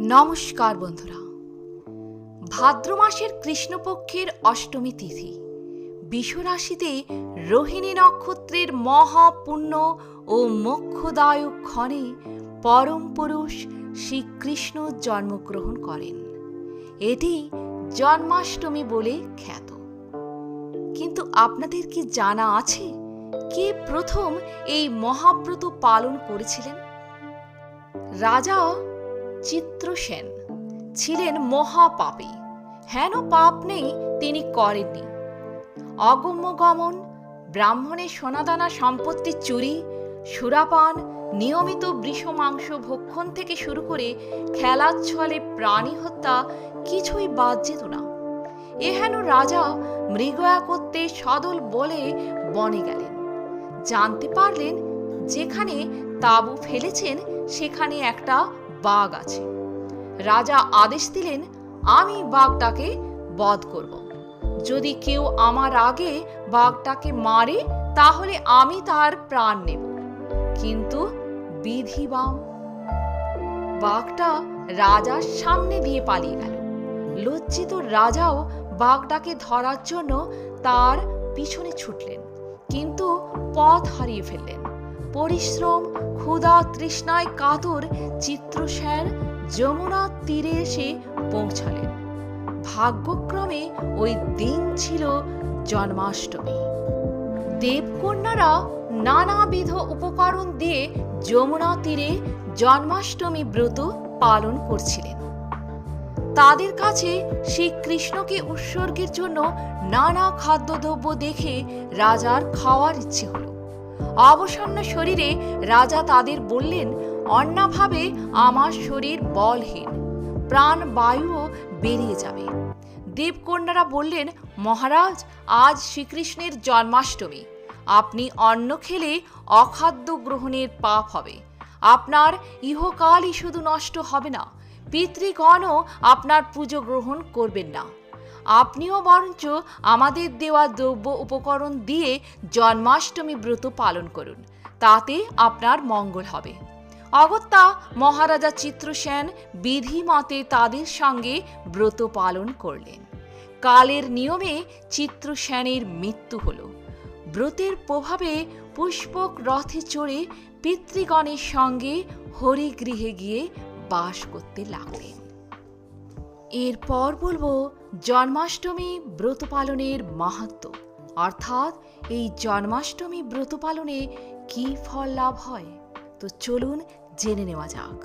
নমস্কার বন্ধুরা। ভাদ্র মাসের কৃষ্ণপক্ষের অষ্টমী তিথি। বিশ্বরাশিতে রোহিণী নক্ষত্রের মহাপুণ্য ও মোক্ষদায়ক ক্ষণে পরম পুরুষ শ্রীকৃষ্ণ জন্মগ্রহণ করেন। এটি জন্মাষ্টমী বলে খ্যাত। কিন্তু আপনাদের কি জানা আছে কে প্রথম এই মহাব্রত পালন করেছিলেন? রাজা চিত্রসেন। ছিলেন মহাপাপী। হেন পাপ নেই তিনি করেননি। অগম্য গমন ব্রাহ্মণের সোনাদানা সম্পত্তি চুরি, সুরাপান, নিয়মিত বৃষ মাংস ভক্ষণ থেকে শুরু করে খেলার ছলে প্রাণী হত্যা কিছুই বাদ যেত না। এহেন রাজা মৃগয়া করতে সদল বলে বনে গেলেন। জানতে পারলেন যেখানে তাঁবু ফেলেছেন সেখানে একটা বাঘ আছে। রাজা আদেশ দিলেন, আমি বাঘটাকে বধ করব। যদি কেউ আমার আগে বাঘটাকে মারে, তাহলে আমি তার প্রাণ নেব। কিন্তু বিধিবাম বাঘটা রাজার সামনে দিয়ে পালিয়ে গেল। লজ্জিত রাজাও বাঘটাকে ধরার জন্য তার পিছনে ছুটলেন, কিন্তু পথ হারিয়ে ফেললেন। পরিশ্রম, ক্ষুধা, তৃষ্ণায় কাতর চিত্রসেন যমুনা তীরে এসে পৌঁছালেন। ভাগ্যক্রমে ওই দিন ছিল জন্মাষ্টমী। দেবকন্যারা নানাবিধ উপকরণ দিয়ে যমুনা তীরে জন্মাষ্টমী ব্রত পালন করছিলেন। তাদের কাছে শ্রীকৃষ্ণকে উৎসর্গের জন্য নানা খাদ্যদ্রব্য দেখে রাজার খাওয়ার ইচ্ছে হলো। অবসন্ন শরীরে রাজা তাদের বললেন অন্যভাবে আমার শরীর বলহীন, প্রাণ বায়ুও বেরিয়ে যাবে। দেবকন্যারা বললেন, মহারাজ, আজ শ্রীকৃষ্ণের জন্মাষ্টমী। আপনি অন্ন খেলে অখাদ্য গ্রহণের পাপ হবে। আপনার ইহকালই শুধু নষ্ট হবে না। পিতৃগণও আপনার পুজো গ্রহণ করবেন না। আপনিও বরঞ্চ আমাদের দেওয়া দ্রব্য উপকরণ দিয়ে জন্মাষ্টমী ব্রত পালন করুন। তাতে আপনার মঙ্গল হবে। অগত্যা মহারাজা চিত্রসেন বিধি মতে তাদের সঙ্গে ব্রত পালন করলেন। কালের নিয়মে চিত্রসেনের মৃত্যু হল। ব্রতের প্রভাবে পুষ্পক রথে চড়ে পিতৃগণের সঙ্গে হরিগৃহে গিয়ে বাস করতে লাগলেন। এরপর বলব জন্মাষ্টমী ব্রত পালনের মাহাত্ম। অর্থাৎ এই জন্মাষ্টমী ব্রত পালনে কি ফল লাভ হয়? তো চলুন জেনে নেওয়া যাক।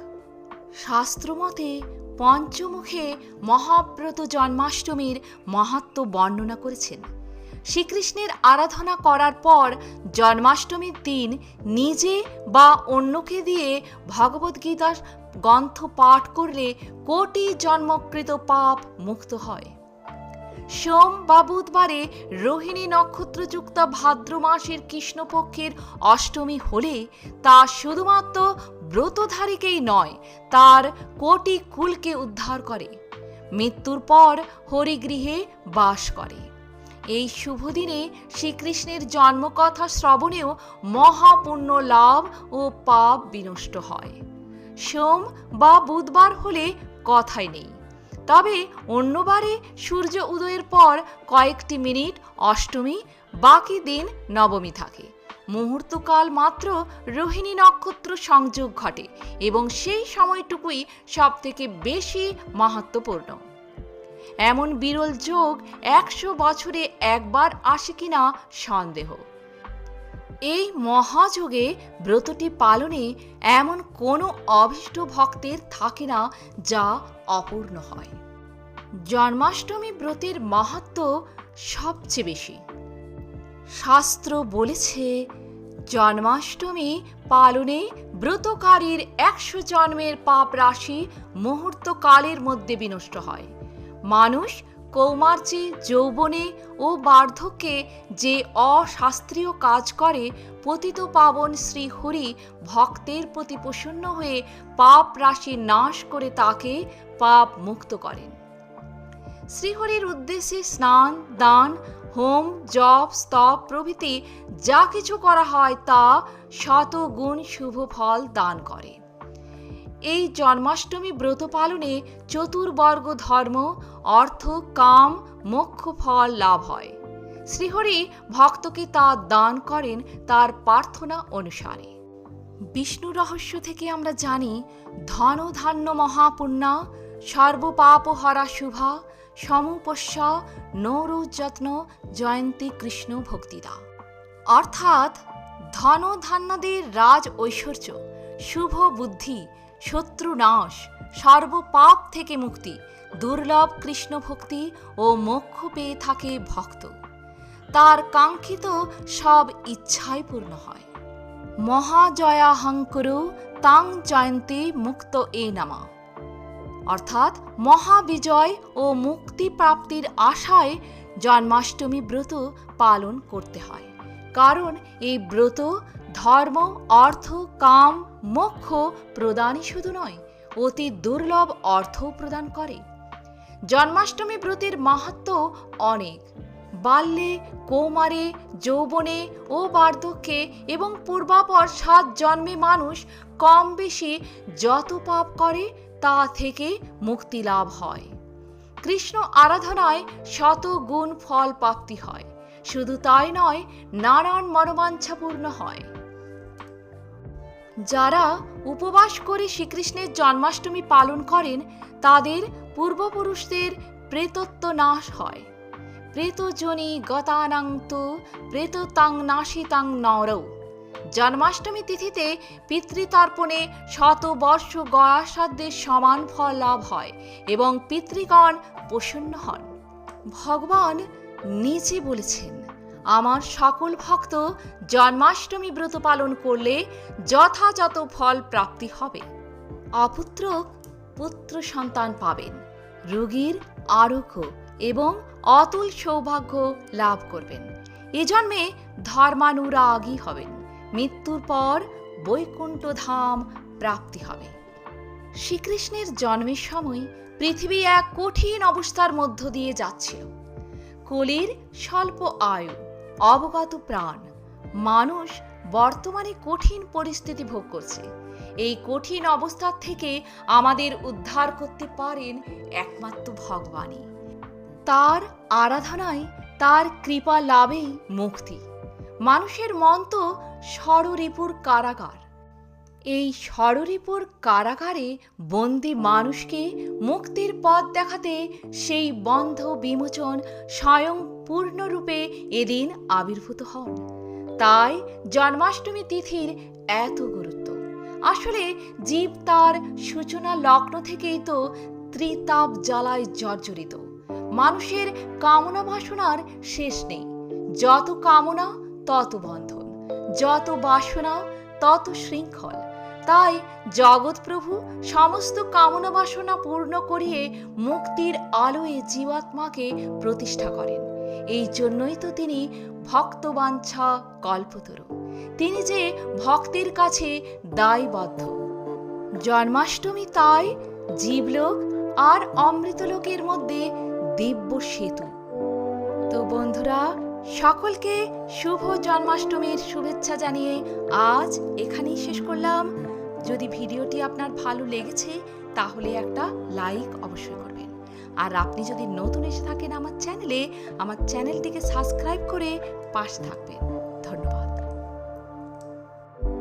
শাস্ত্রমতে পঞ্চমুখে মহাব্রত জন্মাষ্টমীর মাহাত্ম বর্ণনা করেছেন। শ্রীকৃষ্ণের আরাধনা করার পর জন্মাষ্টমীর দিন নিজে বা অন্যকে দিয়ে ভগবদ্গীতার গ্রন্থ পাঠ করলে কোটি জন্মকৃত পাপ মুক্ত হয়। সোম বা বুধবারে রোহিণী নক্ষত্রযুক্ত ভাদ্র মাসের কৃষ্ণপক্ষের অষ্টমী হলে তা শুধুমাত্র ব্রতধারীকেই নয়, তার কোটি কুলকে উদ্ধার করে। মৃত্যুর পর হরিগৃহে বাস করে। এই শুভ দিনে শ্রীকৃষ্ণের জন্মকথা শ্রবণেও মহাপুণ্য লাভ ও পাপ বিনষ্ট হয়। সোম বা বুধবার হলে কথাই নেই। তবে অন্যবারে সূর্য উদয়ের পর কয়েকটি মিনিট অষ্টমী, বাকি দিন নবমী থাকে। মুহূর্তকাল মাত্র রোহিণী নক্ষত্র সংযোগ ঘটে এবং সেই সময়টুকুই সব থেকে বেশি মাহাত্মপূর্ণ এমন বিরল যোগ একশো বছরে একবার আসে কিনা সন্দেহ। এই মহাযোগে ব্রতটি পালনে এমন কোনো অভীষ্ট ভক্তের থাকে না যা অপূর্ণ হয়। জন্মাষ্টমী ব্রতের মাহাত্ম সবচেয়ে বেশি। শাস্ত্র বলেছে, জন্মাষ্টমী পালনে ব্রতকারীর একশো জন্মের পাপ রাশি মুহূর্তকালের মধ্যে বিনষ্ট হয়। মানুষ কৌমার্যে যৌবনে ও বার্ধক্যে যে অশাস্ত্রীয় কাজ করে, পতিত পাবন শ্রী হরি ভক্তের প্রতি প্রসন্ন হয়ে পাপ রাশি নাশ করে তাকে পাপ মুক্ত করেন। শ্রীহরির উদ্দেশ্যে স্নান, দান, হোম, জপ স্তব প্রভৃতি যা কিছু করা হয় তা শত গুণ শুভ ফল দান করে এই জন্মাষ্টমী ব্রত পালনে চতুর্বর্গ ধর্ম, অর্থ, কাম, মোক্ষ ফল লাভ হয়। শ্রীহরি ভক্তকে তা দান করেন তার প্রার্থনা অনুসারে। বিষ্ণু রহস্য থেকে আমরা জানি ধন ধান্য মহাপুণ্যা সর্বপাপ হরা শুভা, সমুপস্য নৌরযত্ন জয়ন্তী কৃষ্ণ ভক্তিদা। অর্থাৎ ধন ধান্যদের রাজ ঐশ্বর্য, শুভ বুদ্ধি শত্রু নাশ সর্বপাপ থেকে মুক্তি, দুর্লভ কৃষ্ণ ভক্তি ও মোক্ষ পেয়ে থাকে ভক্ত। তার কাঙ্ক্ষিত সব ইচ্ছাই পূর্ণ হয়। মহাজয়া হংকরু তাং জয়ন্তী মুক্ত এ নামা। অর্থাৎ মহাবিজয় ও মুক্তি প্রাপ্তির আশায় জন্মাষ্টমী ব্রত পালন করতে হয়। কারণ এই ব্রত ধর্ম, অর্থ, কাম, মোক্ষ প্রদানই শুধু নয়, অতি দুর্লভ অর্থ প্রদান করে। জন্মাষ্টমী ব্রতের মাহাত্ম অনেক। বাল্যে, কৌমারে, যৌবনে ও বার্ধক্যে এবং পূর্বাপর সাত জন্মে মানুষ কম বেশি যত পাপ করে, তা থেকে মুক্তি লাভ হয়। কৃষ্ণ আরাধনায় শত গুণ ফল প্রাপ্তি হয়। শুধু তাই নয়, নানান মনোবাঞ্ছা পূর্ণ হয়। যারা উপবাস করে শ্রীকৃষ্ণের জন্মাষ্টমী পালন করেন, তাদের পূর্বপুরুষদের প্রেতত্ব নাশ হয়। প্রেতজনী গতানাং তু প্রেততাং নাশিতাং নরৌ। জন্মাষ্টমী তিথিতে পিতৃতর্পণে শত বর্ষ গয়াসাধ্যের সমান ফল লাভ হয় এবং পিতৃগণ প্রসন্ন হন। ভগবান নিজে বলেছেন আমার সকল ভক্ত জন্মাষ্টমী ব্রত পালন করলে যথাযথ ফল প্রাপ্তি হবে। অপুত্র পুত্র সন্তান পাবেন, রোগীর আরোগ্য এবং অতুল সৌভাগ্য লাভ করবেন। এ জন্মে ধর্মানুরাগী হবেন, মৃত্যুর পর বৈকুণ্ঠ ধাম প্রাপ্তি হবে। শ্রীকৃষ্ণের জন্মের সময় পৃথিবী এক কঠিন অবস্থার মধ্য দিয়ে যাচ্ছিল। কলির স্বল্প আয়ু অবগত প্রাণ। মানুষ বর্তমানে কঠিন পরিস্থিতি ভোগ করছে। এই কঠিন অবস্থার থেকে আমাদের উদ্ধার করতে পারেন একমাত্র ভগবানই। তার আরাধনায় তার কৃপা লাভেই মুক্তি। মানুষের মন তো ষড়রিপুর কারাগার। এই ষড়রিপুর কারাগারে বন্দি মানুষকে মুক্তির পথ দেখাতে সেই বন্ধ বিমোচন স্বয়ং পূর্ণরূপে এদিন আবির্ভূত হন। তাই জন্মাষ্টমী তিথির এত গুরুত্ব। আসলে জীব তার সূচনা লগ্ন থেকেই তো ত্রিতাপ জ্বালায় জর্জরিত। মানুষের কামনা বাসনার শেষ নেই। যত কামনা, তত বন্ধন। যত বাসনা, তত শৃঙ্খল। তাই জগৎপ্রভু সমস্ত কামনা বাসনা পূর্ণ করিয়ে মুক্তির আলোয় জীবাত্মাকে প্রতিষ্ঠা করেন। এই জন্যই তো তিনি ভক্তবাঞ্ছা কল্পতরু। তিনি যে ভক্তের কাছে দায়বদ্ধ। জন্মাষ্টমী তাই জীবলোক আর অমৃতলোকের মধ্যে দিব্য সেতু। তো বন্ধুরা, সকলকে শুভ জন্মাষ্টমীর শুভেচ্ছা জানিয়ে আজ এখানেই শেষ করলাম। যদি ভিডিওটি আপনার ভালো লেগেছে, তাহলে একটা লাইক অবশ্যই করবেন। আর আপনি যদি নতুন এসে থাকেন আমার চ্যানেলে, আমার চ্যানেলটিকে সাবস্ক্রাইব করে পাশে থাকবেন।